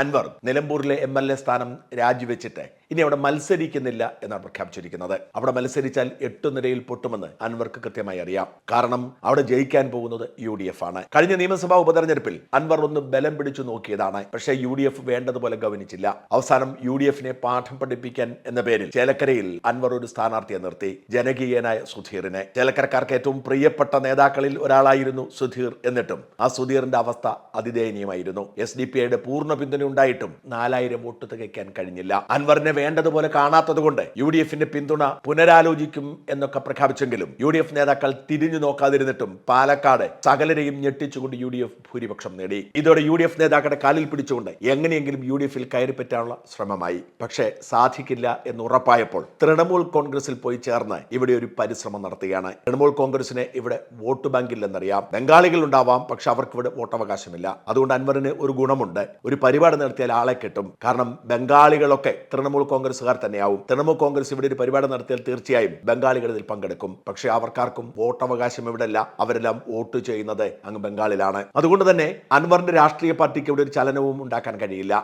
അൻവർ നിലമ്പൂരിലെ M L A സ്ഥാനം രാജിവെച്ചിട്ട് ഇനി അവിടെ മത്സരിക്കുന്നില്ല എന്നാണ് പ്രഖ്യാപിച്ചിരിക്കുന്നത്. അവിടെ മത്സരിച്ചാൽ എട്ടു നിരയിൽ പൊട്ടുമെന്ന് അൻവർക്ക് കൃത്യമായി അറിയാം. കാരണം അവിടെ ജയിക്കാൻ പോകുന്നത് യു ഡി എഫ് ആണ്. കഴിഞ്ഞ നിയമസഭാ ഉപതെരഞ്ഞെടുപ്പിൽ അൻവർ ഒന്ന് ബലം പിടിച്ചു നോക്കിയതാണ്. പക്ഷേ യു ഡി എഫ് വേണ്ടതുപോലെ ഗവനിച്ചില്ല. അവസാനം യു ഡി എഫിനെ പാഠം പഠിപ്പിക്കാൻ എന്ന പേരിൽ ചേലക്കരയിൽ അൻവർ ഒരു സ്ഥാനാർത്ഥിയെ നിർത്തി. ജനകീയനായ സുധീറിനെ. ചേലക്കരക്കാർക്ക് ഏറ്റവും പ്രിയപ്പെട്ട നേതാക്കളിൽ ഒരാളായിരുന്നു സുധീർ എന്നിട്ടും ആ സുധീറിന്റെ അവസ്ഥ അതിദയനീയമായിരുന്നു. എസ് ഡി പി ഐയുടെ പൂർണ പിന്തുണ ഉണ്ടായിട്ടും നാലായിരം വോട്ട് തികയ്ക്കാൻ കഴിഞ്ഞില്ല. അൻവറിനെ വേണ്ടതുപോലെ കാണാത്തതുകൊണ്ട് യു ഡി എഫിന്റെ പിന്തുണ പുനരാലോചിക്കും എന്നൊക്കെ പ്രഖ്യാപിച്ചെങ്കിലും യു ഡി എഫ് നേതാക്കൾ തിരിഞ്ഞു നോക്കാതിരുന്നിട്ടും പാലക്കാട് സകലരെയും ഞെട്ടിച്ചുകൊണ്ട് യു ഡി എഫ് ഭൂരിപക്ഷം നേടി. ഇതോടെ യു ഡി എഫ് നേതാക്കളുടെ കാലിൽ പിടിച്ചുകൊണ്ട് എങ്ങനെയെങ്കിലും യു ഡി എഫിൽ കയറിപ്പറ്റാനുള്ള ശ്രമമായി. പക്ഷേ സാധിക്കില്ല എന്ന് ഉറപ്പായപ്പോൾ തൃണമൂൽ കോൺഗ്രസിൽ പോയി ചേർന്ന് ഇവിടെ ഒരു പരിശ്രമം നടത്തുകയാണ്. തൃണമൂൽ കോൺഗ്രസിന് ഇവിടെ വോട്ട് ബാങ്കില്ലെന്നറിയാം. ബംഗാളികൾ ഉണ്ടാവാം പക്ഷെ അവർക്ക് ഇവിടെ വോട്ടവകാശമില്ല. അതുകൊണ്ട് അൻവറിന് ഒരു ഗുണമുണ്ട്. ഒരു പരിപാടി നടത്തിയാൽ ആളെ കിട്ടും. കാരണം ബംഗാളികളൊക്കെ തൃണമൂൽ കോൺഗ്രസ്സുകാർ തന്നെയാവും. തൃണമൂൽ കോൺഗ്രസ് ഇവിടെ ഒരു പരിപാടി നടത്തിയാൽ തീർച്ചയായും ബംഗാളികൾ ഇതിൽ പങ്കെടുക്കും. പക്ഷേ അവർക്കാർക്കും വോട്ടവകാശം ഇവിടെ ഇല്ല അവരെല്ലാം വോട്ട് ചെയ്യുന്നത് അങ്ങ് ബംഗാളിലാണ്. അതുകൊണ്ട് തന്നെ അൻവറിന്റെ രാഷ്ട്രീയ പാർട്ടിക്ക് ഇവിടെ ഒരു ചലനവും ഉണ്ടാക്കാൻ കഴിയില്ല.